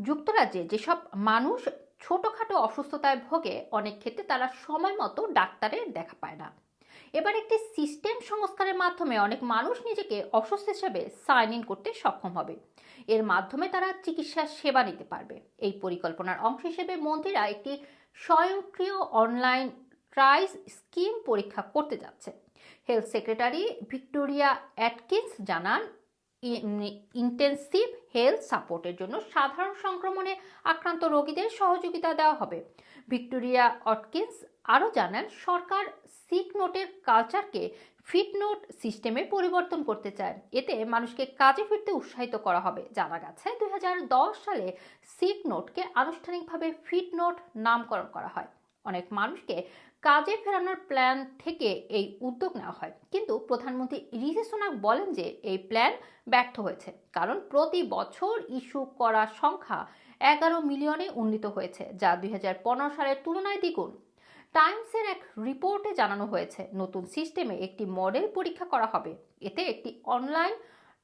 যুক্তরাজ্যে যেসব মানুষ ছোটোখাটো অসুস্থতায় ভোগে, অনেক ক্ষেত্রে তারা সময় মতো ডাক্তারের দেখা পায় না। এবার একটি সিস্টেম সংস্কারের মাধ্যমে অনেক মানুষ নিজেকে অসুস্থ হিসেবে সাইন ইন করতে সক্ষম হবে। এর মাধ্যমে তারা চিকিৎসা সেবা নিতে পারবে। এই পরিকল্পনার অংশ হিসেবে মন্ত্রীরা একটি স্বয়ংক্রিয় অনলাইন ট্রাইস স্কিম পরীক্ষা করতে যাচ্ছে। হেলথ সেক্রেটারি ভিক্টোরিয়া অ্যাটকিন্স জানান ইন্টেন্সিভ হেলথ সাপোর্টের জন্য সাধারণ সংক্রমণে আক্রান্ত রোগীদের সহযোগিতা দেওয়া হবে। ভিক্টোরিয়া অটকিন্স আরও জানান, সরকার সিক নোটের কালচারকে ফিট নোট সিস্টেমে পরিবর্তন করতে চায়। এতে মানুষকে কাজে ফিরতে উৎসাহিত করা হবে। জানা গেছে, দুই হাজার দশ সালে সিক নোটকে আনুষ্ঠানিকভাবে ফিট নোট নামকরণ করা হয়। অনেক মানুষকে কাজে ফেরানোর প্ল্যান থেকে এই উদ্যোগ নেওয়া হয়। কিন্তু প্রধানমন্ত্রী ঋষি সোনাক বলেন যে এই প্ল্যান ব্যর্থ হয়েছে, কারণ প্রতি বছর ইস্যু করা সংখ্যা এগারো মিলিয়নে উন্নীত হয়েছে, যা দুই হাজার পনেরো সালের তুলনায় দ্বিগুণ। টাইমসের এক রিপোর্টে জানানো হয়েছে, নতুন সিস্টেমে একটি মডেল পরীক্ষা করা হবে। এতে একটি অনলাইন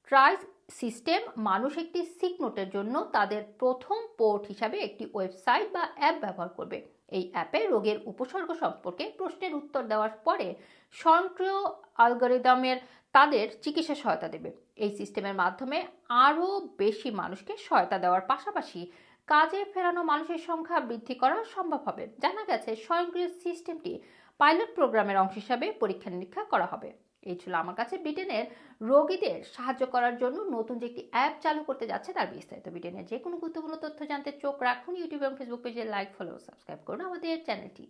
ট্রাইস সিস্টেম মানুষ একটি সিক নোটের জন্য তাদের প্রথম পোর্ট হিসাবে একটি ওয়েবসাইট বা অ্যাপ ব্যবহার করবে। এই অ্যাপে রোগের উপসর্গ সম্পর্কে প্রশ্নের উত্তর দেওয়ার পরে স্বয়ংক্রিয় অ্যালগোরিদমের তাদের চিকিৎসা সহায়তা দেবে। এই সিস্টেমের মাধ্যমে আরও বেশি মানুষকে সহায়তা দেওয়ার পাশাপাশি কাজে ফেরানো মানুষের সংখ্যা বৃদ্ধি করা সম্ভব হবে। জানা গেছে, স্বয়ংক্রিয় সিস্টেমটি পাইলট প্রোগ্রামের অংশ হিসাবে পরীক্ষা নিরীক্ষা করা হবে। এই ছিল আমার কাছে। ব্রিটেনের রোগীদের সাহায্য করার জন্য নতুন যে একটি অ্যাপ চালু করতে যাচ্ছে, তার বিস্তারিত ব্রিটেনের যে কোনো গুরুত্বপূর্ণ তথ্য জানতে চোখ রাখুন ইউটিউব এবং ফেসবুক পেজে লাইক, ফলো, সাবস্ক্রাইব করুন আমাদের চ্যানেলটি।